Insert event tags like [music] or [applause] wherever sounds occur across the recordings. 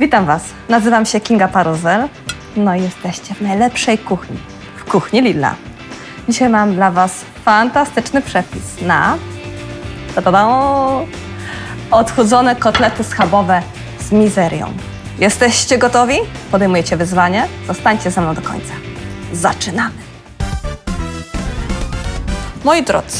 Witam Was. Nazywam się Kinga Paruzel. No i jesteście w najlepszej kuchni. W kuchni Lilla. Dzisiaj mam dla Was fantastyczny przepis na ta-da-da, odchudzone kotlety schabowe z mizerią. Jesteście gotowi? Podejmujecie wyzwanie? Zostańcie ze mną do końca. Zaczynamy! Moi drodzy,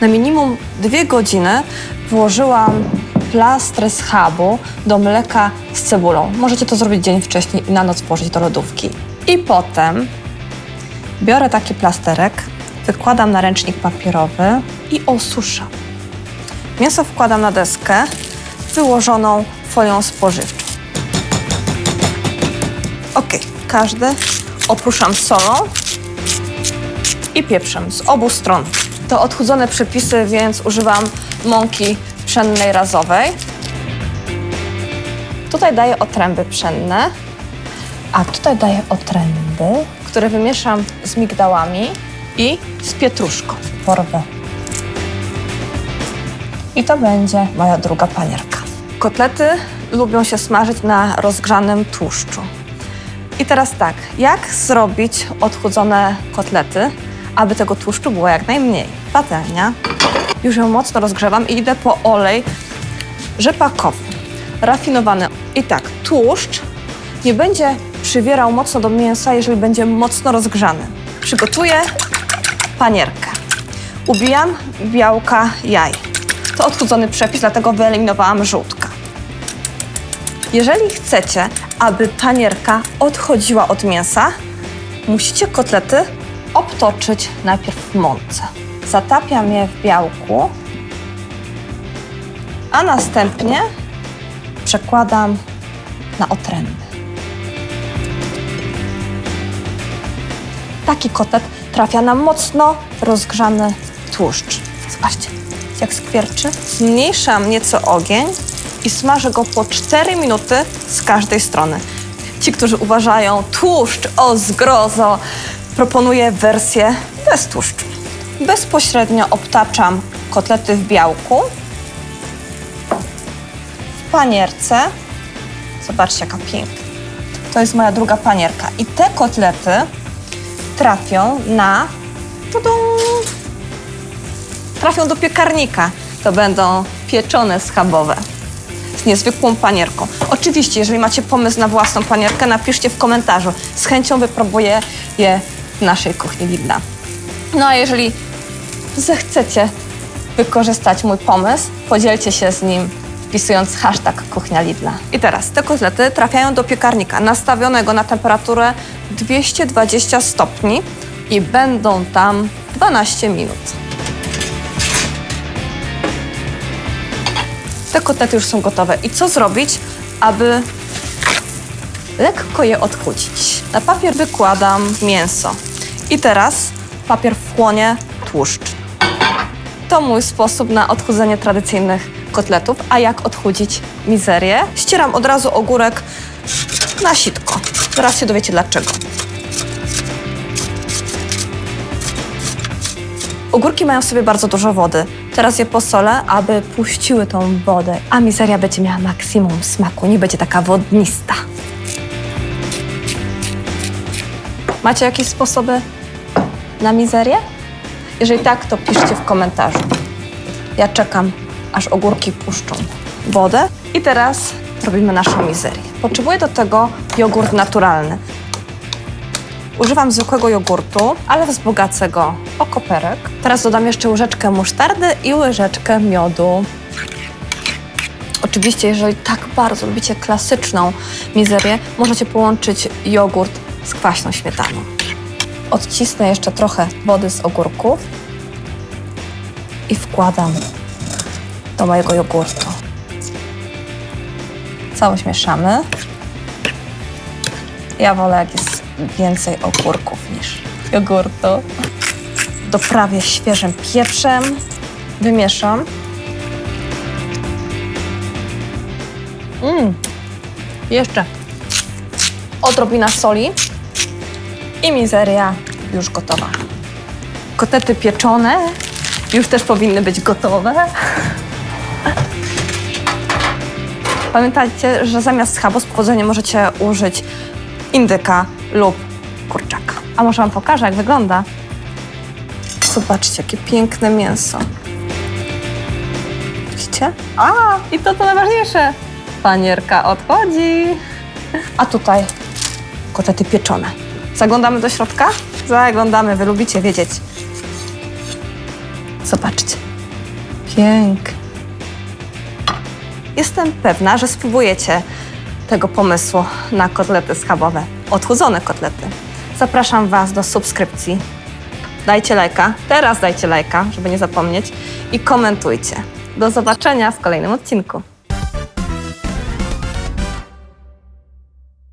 na minimum dwie godziny włożyłam plastry schabu do mleka z cebulą. Możecie to zrobić dzień wcześniej i na noc włożyć do lodówki. I potem biorę taki plasterek, wykładam na ręcznik papierowy i osuszam. Mięso wkładam na deskę wyłożoną folią spożywczą. Ok, każdy opruszam solą i pieprzem z obu stron. To odchudzone przepisy, więc używam mąki pszennej razowej. Tutaj daję otręby pszenne, a tutaj daję otręby, które wymieszam z migdałami i z pietruszką. Porwę. I to będzie moja druga panierka. Kotlety lubią się smażyć na rozgrzanym tłuszczu. I teraz tak, jak zrobić odchudzone kotlety, aby tego tłuszczu było jak najmniej? Patelnia. Już ją mocno rozgrzewam i idę po olej rzepakowy, rafinowany. I tak, tłuszcz nie będzie przywierał mocno do mięsa, jeżeli będzie mocno rozgrzany. Przygotuję panierkę. Ubijam białka jaj. To odchudzony przepis, dlatego wyeliminowałam żółtka. Jeżeli chcecie, aby panierka odchodziła od mięsa, musicie kotlety obtoczyć najpierw w mące. Zatapiam je w białku, a następnie przekładam na otręby. Taki kotlet trafia na mocno rozgrzany tłuszcz. Zobaczcie, jak skwierczy. Zmniejszam nieco ogień i smażę go po 4 minuty z każdej strony. Ci, którzy uważają tłuszcz o zgrozo, proponuję wersję bez tłuszczu. Bezpośrednio obtaczam kotlety w białku. W panierce. Zobaczcie, jaka piękna. To jest moja druga panierka. I te kotlety trafią na... Trafią do piekarnika. To będą pieczone schabowe z niezwykłą panierką. Oczywiście, jeżeli macie pomysł na własną panierkę, napiszcie w komentarzu. Z chęcią wypróbuję je w naszej kuchni Lidla. No a jeżeli zechcecie wykorzystać mój pomysł, podzielcie się z nim wpisując hashtag kuchnia Lidla. I teraz te kotlety trafiają do piekarnika nastawionego na temperaturę 220 stopni i będą tam 12 minut. Te kotlety już są gotowe. I co zrobić, aby lekko je odchudzić? Na papier wykładam mięso. I teraz papier wchłonie tłuszcz. To mój sposób na odchudzenie tradycyjnych kotletów. A jak odchudzić mizerię? Ścieram od razu ogórek na sitko. Zaraz się dowiecie dlaczego. Ogórki mają w sobie bardzo dużo wody. Teraz je posolę, aby puściły tą wodę, a mizeria będzie miała maksimum smaku, nie będzie taka wodnista. Macie jakieś sposoby na mizerię? Jeżeli tak, to piszcie w komentarzu. Ja czekam, aż ogórki puszczą wodę. I teraz robimy naszą mizerię. Potrzebuję do tego jogurt naturalny. Używam zwykłego jogurtu, ale wzbogacę go o koperek. Teraz dodam jeszcze łyżeczkę musztardy i łyżeczkę miodu. Oczywiście, jeżeli tak bardzo lubicie klasyczną mizerię, możecie połączyć jogurt z kwaśną śmietaną. Odcisnę jeszcze trochę wody z ogórków i wkładam do mojego jogurtu. Całość mieszamy. Ja wolę, jak jest więcej ogórków niż jogurtu. Doprawię świeżym pieprzem, wymieszam. Mmm, jeszcze odrobina soli i mizeria już gotowa. Kotlety pieczone już też powinny być gotowe. [laughs] Pamiętajcie, że zamiast schabu z powodzeniem możecie użyć indyka lub kurczaka. A może Wam pokażę, jak wygląda. Zobaczcie, jakie piękne mięso. Widzicie? A, i to to najważniejsze. Panierka odchodzi. A tutaj kotlety pieczone. Zaglądamy do środka? Zaglądamy, wy lubicie wiedzieć. Zobaczcie. Pięknie. Jestem pewna, że spróbujecie tego pomysłu na kotlety schabowe. Odchudzone kotlety. Zapraszam Was do subskrypcji. Dajcie lajka. Teraz dajcie lajka, żeby nie zapomnieć. I komentujcie. Do zobaczenia w kolejnym odcinku.